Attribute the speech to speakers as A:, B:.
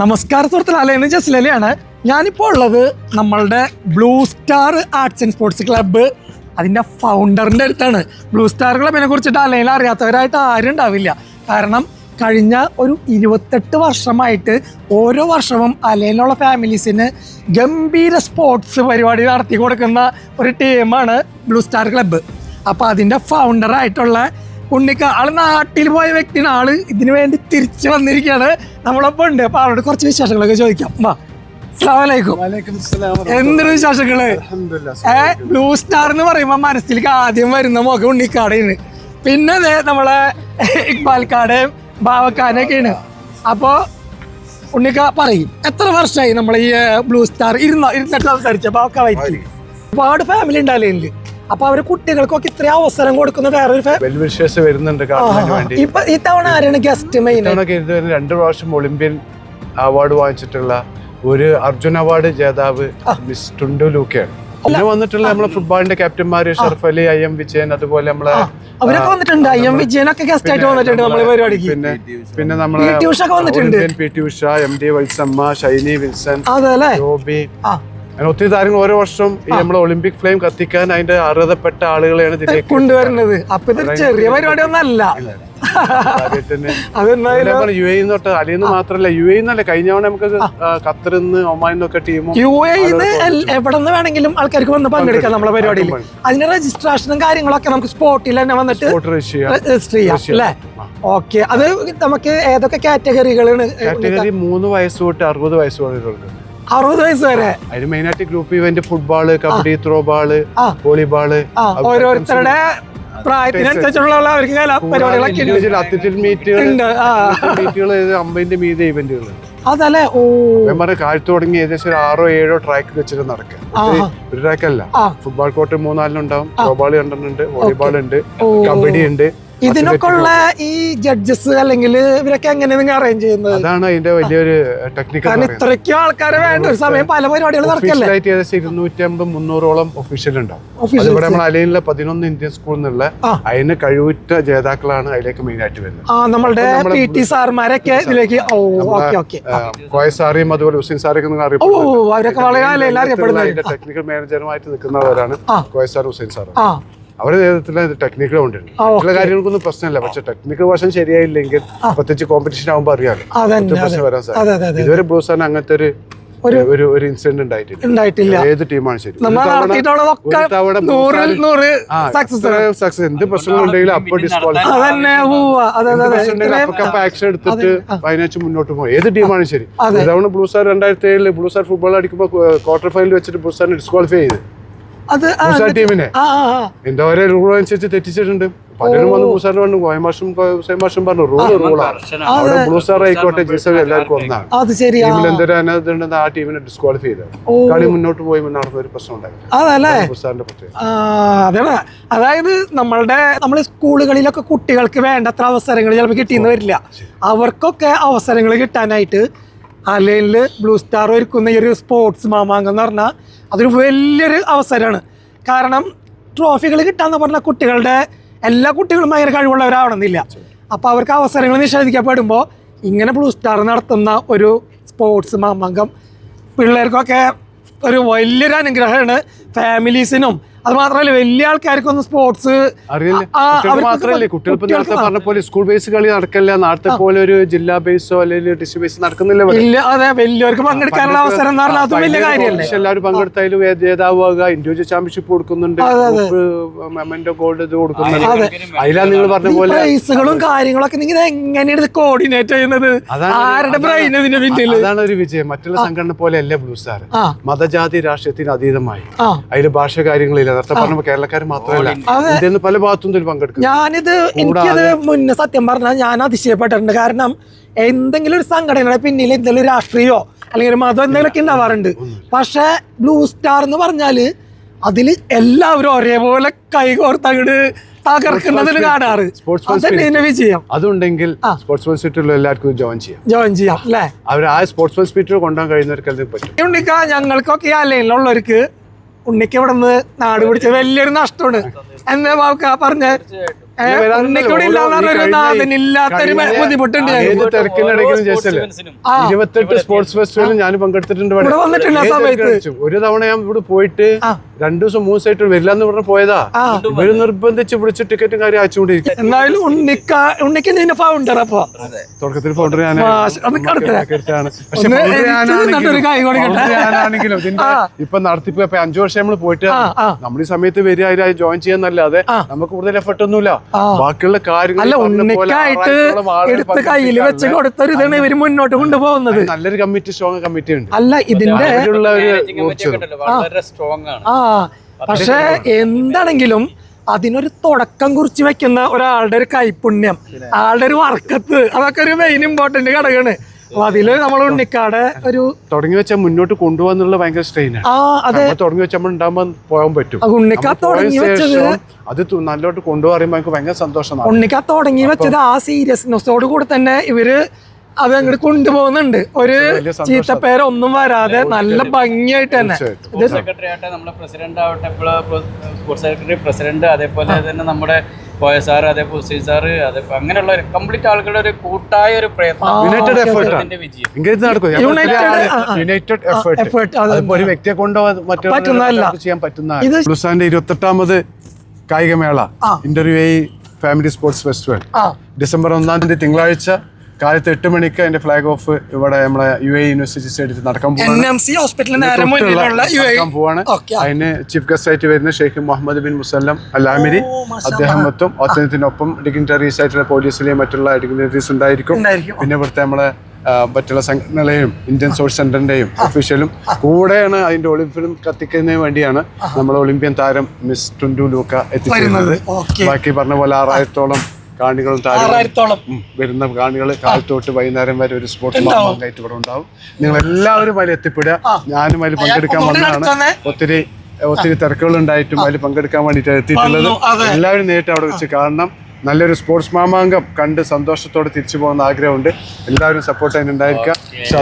A: നമസ്കാരം സുഹൃത്തുക്കളെ അലയെന്ന് ജസ്ലലിയാണ് ഞാനിപ്പോൾ ഉള്ളത് നമ്മളുടെ blue star arts and sports club അതിന്റെ ഫൗണ്ടറിന്റെ അടുത്താണ്. ബ്ലൂ സ്റ്റാർ ക്ലബിനെ കുറിച്ചിട്ട് അല്ലെങ്കിൽ അറിയാത്തവരായിട്ട് ആരും ഉണ്ടാവില്ല. കാരണം കഴിഞ്ഞ ഒരു ഇരുപത്തെട്ട് വർഷമായിട്ട് ഓരോ വർഷവും അലയിലുള്ള ഫാമിലീസിന് ഗംഭീര സ്പോർട്സ് പരിപാടി നടത്തി കൊടുക്കുന്ന ഒരു ടീമാണ് ബ്ലൂ സ്റ്റാർ ക്ലബ്ബ് അപ്പോൾ അതിന്റെ ഫൗണ്ടറായിട്ടുള്ള ഉണ്ണിക്ക ആൾ നാട്ടിൽ പോയ വ്യക്തിയാണ്. ആൾ ഇതിനു വേണ്ടി തിരിച്ചു വന്നിരിക്കുകയാണ്. നമ്മളൊപ്പം ഉണ്ട്. അപ്പൊ ആളോട് കുറച്ച് വിശേഷങ്ങളൊക്കെ ചോദിക്കാം. വാ. അസ്സലാമലൈക്കും. എന്തൊരു വിശേഷങ്ങൾ? ഏ ബ്ലൂ സ്റ്റാർ എന്ന് പറയുമ്പോ മനസ്സിലേക്ക് ആദ്യം വരുന്ന മുഖം ഉണ്ണിക്കാടയാണ് പിന്നെ അതെ നമ്മളെ ഇക്ബാൽക്കാടേയും ബാവക്കാനൊക്കെയാണ്. അപ്പോ ഉണ്ണിക്ക പറയും എത്ര വർഷമായി നമ്മളെ ഈ ബ്ലൂ സ്റ്റാർ ഇരുന്ന ഇരുന്നിട്ട് സംസാരിച്ച? ബാവക്ക വൈറ്റ്. ഒരുപാട് ഫാമിലി ഉണ്ടാവില്ലേ അപ്പൊ അവർ കുട്ടികൾക്കൊക്കെ ഇത്രയും അവസരം കൊടുക്കുന്ന വേറൊരു
B: വെൽവിഷേഴ്സ് വരുന്നുണ്ട്
A: ഇപ്പൊ ഇത്തവണ ആരാണ് ഗസ്റ്റ് മെയിൻ
B: രണ്ട് പ്രാവശ്യം ഒളിമ്പ്യൻ അവാർഡ് വാങ്ങിച്ചിട്ടുള്ള ഒരു അർജുൻ അവാർഡ് ജേതാവ് മിസ് ടുണ്ടു ലൂക്കയാണ്. പിന്നെ വന്നിട്ടുള്ള നമ്മളെ ഫുട്ബോളിന്റെ ക്യാപ്റ്റന്മാര് ഷർഫ് അലി ഐ എം വിജയൻ അതുപോലെ നമ്മളെ
A: അവരൊക്കെ വന്നിട്ടുണ്ട്. ഐ എം വിജയനൊക്കെ ഗസ്റ്റ് ആയിട്ട് വന്നിട്ടുണ്ട് നമ്മളെ പരിപാടിക്ക്.
B: പിന്നെ പിന്നെ നമ്മളെ
A: പി ടി ഉഷ ഒക്കെ
B: എം ഡി വത്സമ്മ ഷൈനി വിൽസൺ
A: അതെ അല്ലേ?
B: ജോബി അങ്ങനെ ഒത്തിരി താരങ്ങൾ ഓരോ വർഷം ഈ നമ്മുടെ ഒളിമ്പിക് ഫ്ലെയിം കത്തിക്കാൻ അതിന്റെ അർഹതപ്പെട്ട ആളുകളെയാണ് ഇതിലേക്ക്
A: കൊണ്ടുവരുന്നത്. അപ്പൊ ഇതൊരു ചെറിയ പരിപാടി ഒന്നല്ല
B: യു എ തൊട്ട് അലിന്ന് മാത്രല്ല യു എ എന്നല്ല കഴിഞ്ഞ തവണ നമുക്ക് ഖത്തറിൽ നിന്ന് ഒമാനിൽ നിന്നൊക്കെ ടീമും
A: യു എ എവിടെ നിന്ന് വേണമെങ്കിലും ആൾക്കാർക്ക് വന്ന് പങ്കെടുക്കാം നമ്മളെ പരിപാടിയിൽ. അതിന്റെ രജിസ്ട്രേഷനും കാര്യങ്ങളൊക്കെ നമുക്ക് സ്പോട്ടിൽ തന്നെ വന്നിട്ട് രജിസ്റ്റർ ചെയ്യാം. അല്ലേ? ഓക്കെ അത് നമുക്ക് ഏതൊക്കെ കാറ്റഗറികളാണ്
B: കാറ്റഗറി മൂന്ന് വയസ്സ് തൊട്ട് അറുപത് വയസ്സ് വരെയുണ്ട്
A: അറുപത് വയസ്സ് വരെ.
B: അതിന് മെയിനായിട്ട് group event football kabaddi throw ball.
A: Volleyball ഓരോരുത്തരുടെ പ്രായത്തിനനുസരിച്ചുള്ള അവർക്ക് കലാ പരിപാടികളൊക്കെ ഉണ്ട്.
B: മീറ്റുകൾ
A: ഉണ്ട്.
B: അമ്പതിന്റെ മീതെ ഇവന്റുകൾ
A: അതല്ലേ? ഓ.
B: പറഞ്ഞ കാലത്ത് തുടങ്ങി ഏകദേശം ഒരു ആറോ ഏഴോ ട്രാക്ക് വെച്ചിട്ട് നടക്കുക. ഒരു ട്രാക്ക് അല്ല. ഫുട്ബോൾ കോർട്ട് മൂന്നാലിനുണ്ടാവും. ഫുട്ബോൾ ബാൾ രണ്ടെണ്ണുണ്ട് വോളിബോൾ ഉണ്ട് കബഡി ഉണ്ട്.
A: ഇതിനൊക്കെ ഉള്ള ഈ ജഡ്ജസ് അല്ലെങ്കിൽ ഇവരൊക്കെ എങ്ങനെ നിങ്ങൾ അറേഞ്ച് ചെയ്യുന്നത്?
B: അതാണ് അതിന്റെ വലിയൊരു ടെക്നിക്കൽ
A: കാരണം ഇത്രയ്ക്കും ആൾക്കാരെ വേണ്ട ഒരു സമയം പല പരിപാടികൾ നടക്കല്ലേ?
B: ഏകദേശം ഇരുന്നൂറ്റി അമ്പത് മുന്നൂറോളം ഒഫീഷ്യൽ ഉണ്ടാവും.
A: Officials.
B: നമ്മൾ അലൈനിലെ പതിനൊന്ന് ഇന്ത്യൻ സ്കൂളിൽ നിന്നുള്ള. അതിന് കഴിവുറ്റ ജേതാക്കളാണ് അതിലേക്ക് മെയിൻ ആയിട്ട് വരുന്നത്.
A: ആ നമ്മളുടെ പി ടി സാർമാരൊക്കെ ഇതിലേക്ക്
B: കോയ സാറിയും അതുപോലെ ഹുസൈൻ സാറൊക്കെ നിങ്ങൾ
A: ഓ അവരൊക്കെ വളരെ
B: ടെക്നിക്കൽ മാനേജറുമായിട്ട് നിൽക്കുന്നവരാണ്. കോയ സാർ ഹുസൈൻ സാർ അവരുടെ നേതൃത്വത്തിൽ ടെക്നിക്കൽ കൊണ്ടുണ്ട് ചില കാര്യങ്ങൾക്കൊന്നും പ്രശ്നമില്ല. പക്ഷെ ടെക്നിക്കൽ വശം ശരിയായില്ലെങ്കിൽ പ്രത്യേകിച്ച് കോമ്പറ്റീഷൻ ആകുമ്പോൾ അറിയാമല്ലോ പ്രശ്നം വരാൻ
A: അതെ
B: സാധ്യത
A: അതെ അതെ.
B: ഇതുവരെ ബ്രൂസാൻ അങ്ങനത്തെ ഒരു
A: ഒരു-
B: ഒരു ഇൻസിഡന്റ് ഉണ്ടായിട്ടില്ല.
A: ഉണ്ടായിട്ടില്ല.
B: ഏത് ടീമാണ് ശരി?
A: Success
B: success. എന്ത് പ്രശ്നങ്ങളുണ്ടെങ്കിലും അപ്പൊ ഡിസ്ക്വാളിഫൈ ആക്ഷൻ എടുത്തിട്ട് വയനാച്ച് മുന്നോട്ട് പോകും. ഏത് ടീമാണ് ശരി. ഇതവണ ബ്ലൂസാർ സ്റ്റാർ രണ്ടായിരത്തി ഏഴിൽ ബ്ലൂസാർ സ്റ്റാർ ഫുട്ബോൾ അടിക്കുമ്പോൾ ക്വാർട്ടർ ഫൈനൽ വെച്ചിട്ട് ബ്ലൂസാറിനെ ഡിസ്ക്വാളിഫൈ ചെയ്ത്.
A: അത്
B: ടീമിനെ?
A: ആ ആ, ആ.
B: എന്റെ ഓരോ റൂൾ അനുസരിച്ച് തെറ്റിച്ചിട്ടുണ്ട്? പലരും വന്ന് മൂസാറിന് പറഞ്ഞു ഗോയമാഷും ഹുസൈൻ പറഞ്ഞു റൂൾ റൂളാണ് അവിടെ ബ്ലൂ സ്റ്റാർ ആയിക്കോട്ടെ ജീസോ എല്ലാവർക്കും ഒന്നാണ്.
A: അത്
B: ടീമിൽ എന്തൊരു അനതുണ്ടെന്ന് ആ ടീമിനെ ഡിസ്ക്വാളിഫൈ ചെയ്തത്. കളി മുന്നോട്ട് പോയി നടന്ന ഒരു പ്രശ്നം ഉണ്ടായിരുന്നു
A: ആ, അതാണ്. അതായത് നമ്മളുടെ നമ്മൾ സ്കൂളുകളിലൊക്കെ കുട്ടികൾക്ക് വേണ്ടത്ര അവസരങ്ങൾ ചിലപ്പോൾ കിട്ടിയെന്ന് വരില്ല. അവർക്കൊക്കെ അവസരങ്ങൾ കിട്ടാനായിട്ട് അലൈനിൽ ബ്ലൂ സ്റ്റാർ ഒരുക്കുന്ന ഈ ഒരു സ്പോർട്സ് മാമാങ്കം എന്ന് പറഞ്ഞാൽ അതൊരു വലിയൊരു അവസരമാണ്. കാരണം ട്രോഫികൾ കിട്ടാന്ന് പറഞ്ഞാൽ കുട്ടികളുടെ എല്ലാ കുട്ടികളും ഭയങ്കര കഴിവുള്ളവരാവണമെന്നില്ല. അപ്പോൾ അവർക്ക് അവസരങ്ങൾ നിഷേധിക്കപ്പെടുമ്പോൾ ഇങ്ങനെ ബ്ലൂ സ്റ്റാർ നടത്തുന്ന ഒരു സ്പോർട്സ് മാമാങ്കം പിള്ളേർക്കൊക്കെ ഒരു വലിയൊരു അനുഗ്രഹമാണ്. ഫാമിലീസിനും അത് മാത്രമല്ല വലിയ ആൾക്കാർക്കൊന്നും സ്പോർട്സ്
B: അറിയില്ല. പോലെ സ്കൂൾ ബേസ് കളി നടക്കില്ല. നാട്ടിൽ പോലെ ഒരു ജില്ലാ ബേസോ അല്ലെങ്കിൽ ഡിസ്ട്രിക്ട് ബേസ് നടക്കുന്നില്ല.
A: ഇല്ല അതെ വലിയവർക്ക് പങ്കെടുക്കാനുള്ള അവസരം എന്ന് പറഞ്ഞാൽ അതും വലിയ കാര്യമല്ലേ?
B: എല്ലാവരും പങ്കെടുത്തായാലും ജേതാവുക ഇൻഡിവിജ്വൽ ചാമ്പ്യൻഷിപ്പ് കൊടുക്കുന്നുണ്ട്. മെമന്റോ ഗോൾഡ് ഇത് കൊടുക്കുന്നുണ്ട്. അതിലാ നിങ്ങൾ പറഞ്ഞ പോലെ
A: പ്രൈസുകളും കാര്യങ്ങളൊക്കെ നിങ്ങൾ എങ്ങനെയാണ് ഇത് കോർഡിനേറ്റ് ചെയ്യുന്നത്? ആരുടെ ബ്രെയിൻ ഇതിന്റെ പിന്നിൽ
B: അതാണ് ഒരു വിജയം. മറ്റുള്ള സംഘടന പോലെ അല്ല ബ്ലൂ സ്റ്റാർ മതജാതി രാഷ്ട്രീയത്തിന് അതീതമായി. അതിൽ ഭാഷ കാര്യങ്ങളില്ല. നേരത്തെ പറഞ്ഞ കേരളക്കാർ മാത്രമല്ല ഇന്ത്യയിൽ പല ഭാഗത്തും പങ്കെടുക്കും.
A: ഞാനിത് എനിക്കത് മുന്നേ സത്യം പറഞ്ഞാൽ ഞാൻ അതിശയപ്പെട്ടിട്ടുണ്ട്. കാരണം എന്തെങ്കിലും ഒരു സംഘടനയുടെ പിന്നിൽ എന്തെങ്കിലും രാഷ്ട്രീയോ അല്ലെങ്കിൽ ഒരു മതം എന്തെങ്കിലുമൊക്കെ ഉണ്ടാവാറുണ്ട്. പക്ഷെ ബ്ലൂ സ്റ്റാർ എന്ന് പറഞ്ഞാൽ അതിൽ എല്ലാവരും ഒരേപോലെ കൈകോർത്ത് അങ്ങോട്ട് തകർക്കുന്നതിൽ കാണാറ്. വിജയം.
B: അതുണ്ടെങ്കിൽ സ്പോർട്സ്മാൻ സ്പിരിറ്റുള്ള എല്ലാവർക്കും ജോയിൻ ചെയ്യാം.
A: ജോയിൻ ചെയ്യാം അല്ലേ?
B: അവർ ആ സ്പോർട്സ് സ്പിരിറ്റ് കൊണ്ടുപോകാൻ കഴിയുന്നവർക്ക് പറ്റും.
A: ഞങ്ങൾക്കൊക്കെ ഈ അലയിലുള്ളവർക്ക് ഉണ്ണിക്ക് ഇവിടെ നിന്ന് നാട് പിടിച്ച വലിയൊരു നഷ്ടമാണ് എന്നാ ബാബുക്ക പറഞ്ഞ ഉണ്ണിക്കൂടി നാഥനില്ലാത്തൊരു ബുദ്ധിമുട്ടുണ്ട്.
B: ഇരുപത്തെട്ട് സ്പോർട്സ് ഫെസ്റ്റിവലിൽ ഞാൻ പങ്കെടുത്തിട്ടുണ്ട് ഇവിടെ.
A: വന്നിട്ടില്ല സമയത്ത്.
B: ഒരു തവണ ഞാൻ ഇവിടെ പോയിട്ട്. രണ്ടു ദിവസം മൂന്ന് ദിവസമായിട്ട് വരില്ല എന്ന് പറഞ്ഞ് പോയതാ. ഇവർ നിർബന്ധിച്ച് വിളിച്ച് ടിക്കറ്റും കാര്യം അയച്ചുകൊണ്ടിരിക്കും
A: എന്നാലും ഉണ്ണിക്ക ഉണ്ണിക്ക് ഇതിന്റെ ഫൗണ്ടർ അപ്പൊ
B: തുടക്കത്തിൽ ഫൗണ്ടർ ഞാനാണെങ്കിലും-. ഇപ്പൊ നടത്തിപ്പ് ഇപ്പൊ അഞ്ചു വർഷം നമ്മൾ പോയിട്ട്. നമ്മൾ ഈ സമയത്ത് വരിക അതിൽ ജോയിൻ ചെയ്യാന്നല്ലാതെ നമുക്ക് കൂടുതൽ എഫർട്ട് ഒന്നുമില്ല. ബാക്കിയുള്ള കാര്യങ്ങൾ
A: കയ്യിൽ വെച്ച് കൊടുത്തൊരു ഇതാണ് ഇവർ മുന്നോട്ട് കൊണ്ടുപോകുന്നത്.
B: നല്ലൊരു കമ്മിറ്റി സ്ട്രോങ് കമ്മിറ്റി ഉണ്ട്.
A: അല്ല ഇതിന്റെ
C: സ്ട്രോങ് ആണ്.
A: ആ. പക്ഷെ എന്താണെങ്കിലും അതിനൊരു തുടക്കം കുറിച്ച് വെക്കുന്ന ഒരാളുടെ ഒരു കൈപുണ്യം ആളുടെ ഒരു വർക്കത്ത് അതൊക്കെ ഒരു മെയിൻ ഇമ്പോർട്ടന്റ് ഘടകമാണ്. അപ്പൊ അതിൽ നമ്മൾ ഉണ്ണിക്കാടെ ഒരു
B: തുടങ്ങി വെച്ചാൽ മുന്നോട്ട് കൊണ്ടുപോകാന്നുള്ള ഭയങ്കര സ്ട്രെയിനാണ്
A: ആ അതെ.
B: തുടങ്ങി വെച്ചാൽ നമ്മൾ ഉണ്ടാകുമ്പോൾ പോകാൻ പറ്റും.
A: ഉണ്ണിക്കാ തുടങ്ങി വെച്ചത്
B: അത് നല്ലോട്ട് കൊണ്ടുപോകുമ്പോൾ ഭയങ്കര സന്തോഷമാണ്.
A: ഉണ്ണിക്ക തുടങ്ങി വെച്ചത് ആ സീരിയസ്നെസ്സോട് കൂടെ തന്നെ ഇവർ അത് അങ്ങോട്ട് കൊണ്ടുപോകുന്നുണ്ട്. ഒരു. ചീത്തപ്പേരൊന്നും വരാതെ നല്ല ഭംഗിയായിട്ട് തന്നെ.
C: സെക്രട്ടറി ആവട്ടെ നമ്മുടെ പ്രസിഡന്റ് ആവട്ടെ സ്പോർട്സ് സെക്രട്ടറി പ്രസിഡന്റ് അതേപോലെ തന്നെ നമ്മുടെ പോയ സാർ അതേപോലെ ഹുസൈൻ സാറ് അതേപോലെ അങ്ങനെയുള്ള കംപ്ലീറ്റ് ആളുകളുടെ ഒരു കൂട്ടായ ഒരു പ്രയത്നം.
B: യുണൈറ്റഡ്. യുണൈറ്റഡ് എഫേർട്ട് ഒരു വ്യക്തിയെ കൊണ്ടോ മറ്റോ
A: പറ്റുന്നതല്ല.
B: ചെയ്യാൻ പറ്റുന്ന
A: ഇത്
B: ബ്ലുസാന്റെ ഇരുപത്തെട്ടാമത് കായികമേള. Interview family sports festival December ഒന്നാം തീയതി തിങ്കളാഴ്ച കാലത്ത് എട്ട് മണിക്ക് അതിന്റെ ഫ്ലാഗ് ഓഫ് ഇവിടെ നമ്മുടെ യു എ യൂണിവേഴ്സിറ്റി സ്റ്റേഡിയത്തിൽ നടക്കാൻ പോവാണ്. നടക്കാൻ പോവാണ്. അതിന് ചീഫ് ഗസ്റ്റ് ആയിട്ട് വരുന്ന Sheikh Mohammed bin Musallam
A: Al Amiri
B: അദ്ദേഹം എത്തും അദ്ദേഹത്തിനൊപ്പം ഡിഗ്നിറ്ററീസ് ആയിട്ടുള്ള പോലീസിലെയും മറ്റുള്ള ഡിഗ്നിറ്ററീസ് ഉണ്ടായിരിക്കും. പിന്നെ ഇവിടുത്തെ നമ്മളെ മറ്റുള്ള സംഘടനകളെയും ഇന്ത്യൻ സ്പോർട്സ് സെന്ററിന്റെയും ഒഫീഷ്യലും കൂടെയാണ് അതിന്റെ ഒളിമ്പ്യം കത്തിക്കുന്നതിന് വേണ്ടിയാണ് നമ്മൾ ഒളിമ്പ്യൻ താരം മിസ് ടുൻഡു ലൂക്ക എത്തിച്ചേരുന്നത്. ബാക്കി പറഞ്ഞ പോലെ ആറായിരത്തോളം കാണികളും ഉം, വരുന്ന കാണികൾ കാലത്തോട്ട് വൈകുന്നേരം വരെ ഒരു സ്പോർട്സ്. മാമാങ്കായിട്ട് ഇവിടെ ഉണ്ടാവും. നിങ്ങൾ എല്ലാവരും അതിൽ എത്തിപ്പെടുക. ഞാനും അതിൽ പങ്കെടുക്കാൻ വന്നതാണ്. ഒത്തിരി ഒത്തിരി തിരക്കുകൾ ഉണ്ടായിട്ടും അതിൽ പങ്കെടുക്കാൻ വേണ്ടിയിട്ട് എത്തിയിട്ടുള്ളത്. എല്ലാവരും നേരിട്ട് അവിടെ വെച്ച് കാണണം. നല്ലൊരു സ്പോർട്സ് മാമാങ്കം കണ്ട് സന്തോഷത്തോടെ തിരിച്ചു പോകുന്ന ആഗ്രഹമുണ്ട്. എല്ലാവരും സപ്പോർട്ട് അതിനുണ്ടായിരിക്കുക പക്ഷെ